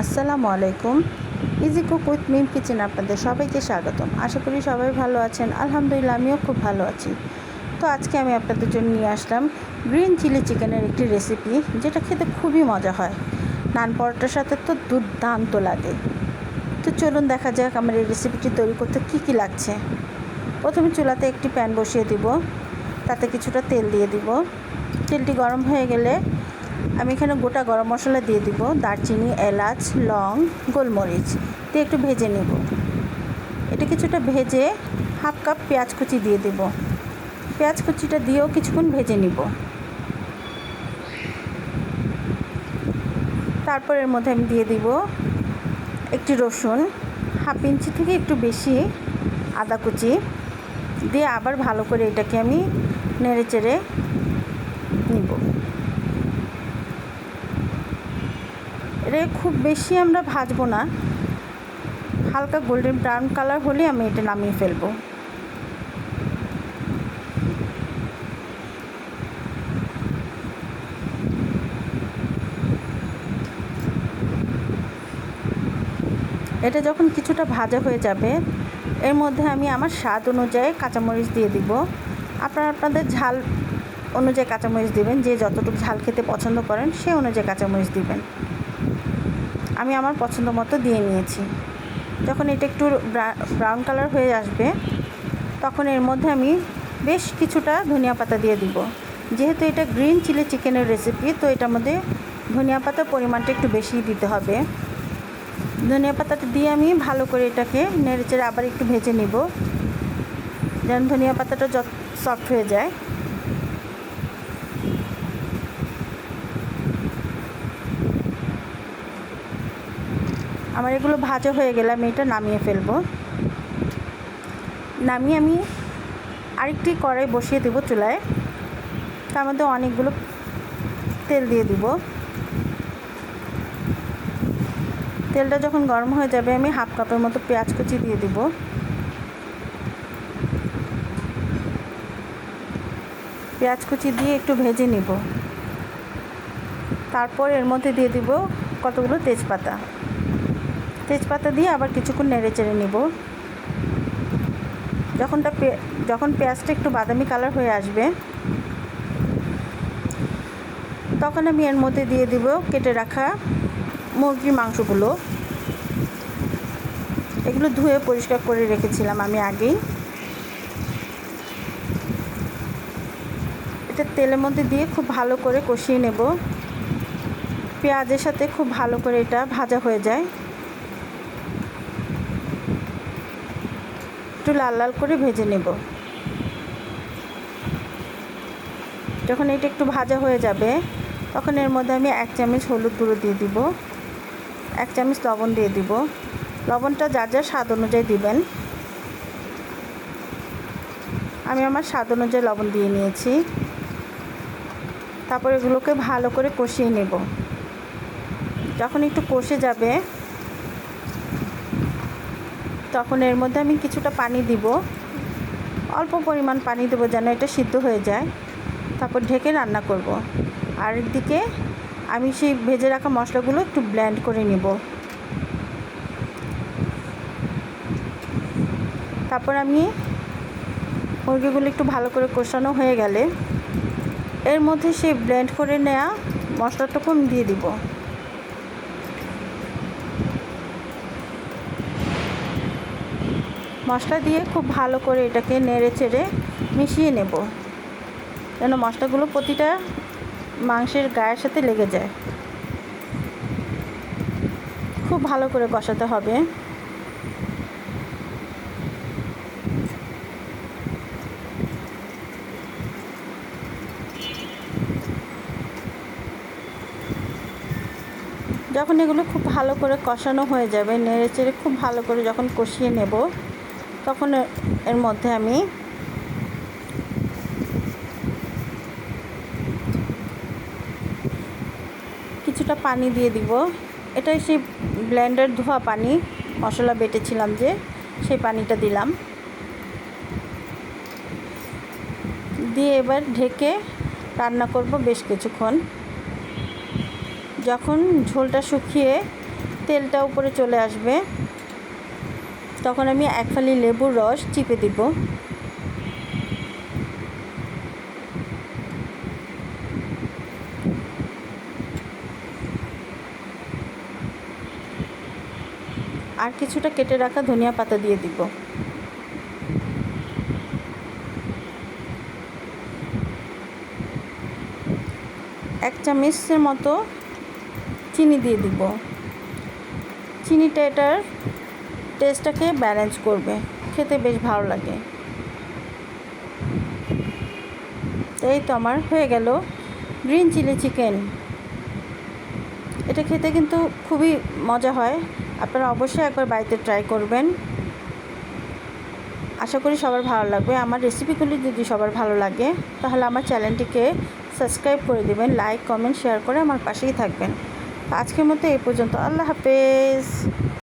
আসসালামু আলাইকুম। Easy cook with Mim kitchen আপনাদের সবাইকে স্বাগতম। আশা করি সবাই ভালো আছেন। আলহামদুলিল্লাহ, আমিও খুব ভালো আছি। তো আজকে আমি আপনাদের জন্য নিয়ে আসলাম গ্রিন চিলি চিকেনের একটি রেসিপি, যেটা খেতে খুবই মজা হয়। নান পরোটার সাথে তো দুর্দান্ত লাগে। তো চলুন দেখা যাক আমার এই রেসিপিটি তৈরি করতে কী কী লাগছে। প্রথমে চুলাতে একটি প্যান বসিয়ে দিব। তাতে কিছুটা তেল দিয়ে দিব। তেলটি গরম হয়ে গেলে আমি এখানে গোটা গরম মশলা দিয়ে দিব। দারচিনি, এলাচ, লং, গোলমরিচ। দিয়ে একটু ভেজে নেব। এটা কিছুটা ভেজে হাফ কাপ পেঁয়াজ কুচি দিয়ে দেব। পেঁয়াজ কুচিটা দিয়েও কিছুক্ষণ ভেজে নিব। তারপর এর মধ্যে আমি দিয়ে দিব একটি রসুন, হাফ ইঞ্চি থেকে একটু বেশি আদা কুচি। দিয়ে আবার ভালো করে এটাকে আমি নেড়ে চেড়ে নিব। এটা খুব বেশি আমরা ভাজবো না। হালকা গোল্ডেন ব্রাউন কালার হলে আমি এটা নামিয়ে ফেলব। এটা যখন কিছুটা ভাজা হয়ে যাবে, এর মধ্যে আমি আমার স্বাদ অনুযায়ী কাঁচামরিচ দিয়ে দিব। আপনারা আপনাদের ঝাল অনুযায়ী কাঁচামরিচ দিবেন, যে যতটুকু ঝাল খেতে পছন্দ করেন, সে অনুযায়ী কাঁচামরিচ দিবেন। আমি আমার পছন্দ মতো দিয়ে নিয়েছি। যখন এটা একটু ব্রাউন কালার হয়ে আসবে, তখন এর মধ্যে আমি বেশ কিছুটা ধনিয়া পাতা দিয়ে দিব। যেহেতু এটা গ্রিন চিলি চিকেনের রেসিপি তো এটার মধ্যে ধনিয়া পাতার পরিমাণটা একটু বেশি দিতে হবে। ধনিয়া পাতাটা দিয়ে আমি ভালো করে এটাকে নেড়েচেড়ে আবার একটু ভেজে নিব। যেন ধনিয়া পাতাটা যত সফট হয়ে যায়। আমার এগুলো ভাজা হয়ে গেলে আমি এটা নামিয়ে ফেলব। নামিয়ে আমি আরেকটি কড়াই বসিয়ে দেবো চুলায়। তার মধ্যে অনেকগুলো তেল দিয়ে দিব। তেলটা যখন গরম হয়ে যাবে আমি হাফ কাপের মতো পেঁয়াজ কুচি দিয়ে দিব। পেঁয়াজ কুচি দিয়ে একটু ভেজে নিব। তারপর এর মধ্যে দিয়ে দিব কতগুলো তেজপাতা। তেজপাতা দিয়ে আবার কিছুক্ষণ নেড়ে চেড়ে নেব। যখনটা যখন পেঁয়াজটা একটু বাদামি কালার হয়ে আসবে, তখন আমি এর মধ্যে দিয়ে দিব কেটে রাখা মুরগির মাংসগুলো। এগুলো ধুয়ে পরিষ্কার করে রেখেছিলাম আমি আগেই। এটা তেলের মধ্যে দিয়ে খুব ভালো করে কষিয়ে নেব। পেঁয়াজের সাথে খুব ভালো করে এটা ভাজা হয়ে যায়। একটু লাল লাল করে ভেজে নেব। যখন এটা একটু ভাজা হয়ে যাবে, তখন এর মধ্যে আমি এক চামচ হলুদ গুঁড়ো দিয়ে দিব, এক চামচ লবণ দিয়ে দিব। লবণটা যা যা স্বাদ অনুযায়ী দিবেন। আমি আমার স্বাদ অনুযায়ী লবণ দিয়ে নিয়েছি। তারপর এগুলোকে ভালো করে কষিয়ে নেব। যখন একটু কষে যাবে তখন এর মধ্যে আমি কিছুটা পানি দিব। অল্প পরিমাণ পানি দেবো যেন এটা সিদ্ধ হয়ে যায়। তারপর ঢেকে রান্না করব। আর দিকে আমি সেই ভেজে রাখা মশলাগুলো একটু ব্ল্যান্ড করে নেব। তারপর আমি মুরগিগুলো একটু ভালো করে কষানো হয়ে গেলে এর মধ্যে সেই ব্লেন্ড করে নেওয়া মশলাটুকু দিয়ে দিব। মশলা দিয়ে খুব ভালো করে এটাকে নেড়ে চেড়ে মিশিয়ে নেব। যেন মশলাগুলো প্রতিটা মাংসের গায়ের সাথে লেগে যায়। খুব ভালো করে কষাতে হবে। যখন এগুলো খুব ভালো করে কষানো হয়ে যাবে, নেড়ে চেড়ে খুব ভালো করে যখন কষিয়ে নেব তখন এর মধ্যে আমি কিছুটা পানি দিয়ে দিব। এটাই সেই ব্লেন্ডার ধোয়া পানি, মশলা বেটেছিলাম যে সেই পানিটা দিলাম। দিয়ে এবার ঢেকে রান্না করব বেশ কিছুক্ষণ। যখন ঝোলটা শুকিয়ে তেলটা উপরে চলে আসবে তখন আমি এক ফালি লেবুর রস চিপে দিব। আর কিছুটা কেটে রাখা ধনিয়া পাতা দিয়ে দিব। এক চামচের মতো চিনি দিয়ে দিব। চিনিটা এটার টেস্টটাকে ব্যালেন্স করবে। খেতে বেশ ভালো লাগে। এই তো আমার হয়ে গেল গ্রিন চিলি চিকেন এটা খেতে কিন্তু খুবই মজা হয়। আপনারা অবশ্যই একবার বাড়িতে ট্রাই করবেন। আশা করি সবার ভালো লাগবে। আমার রেসিপিগুলি যদি সবার ভালো লাগে, তাহলে আমার চ্যানেলটিকে সাবস্ক্রাইব করে দেবেন লাইক কমেন্ট শেয়ার করে আমার পাশেই থাকবেন। আজকের মতো এই পর্যন্ত। আল্লাহ হাফেজ।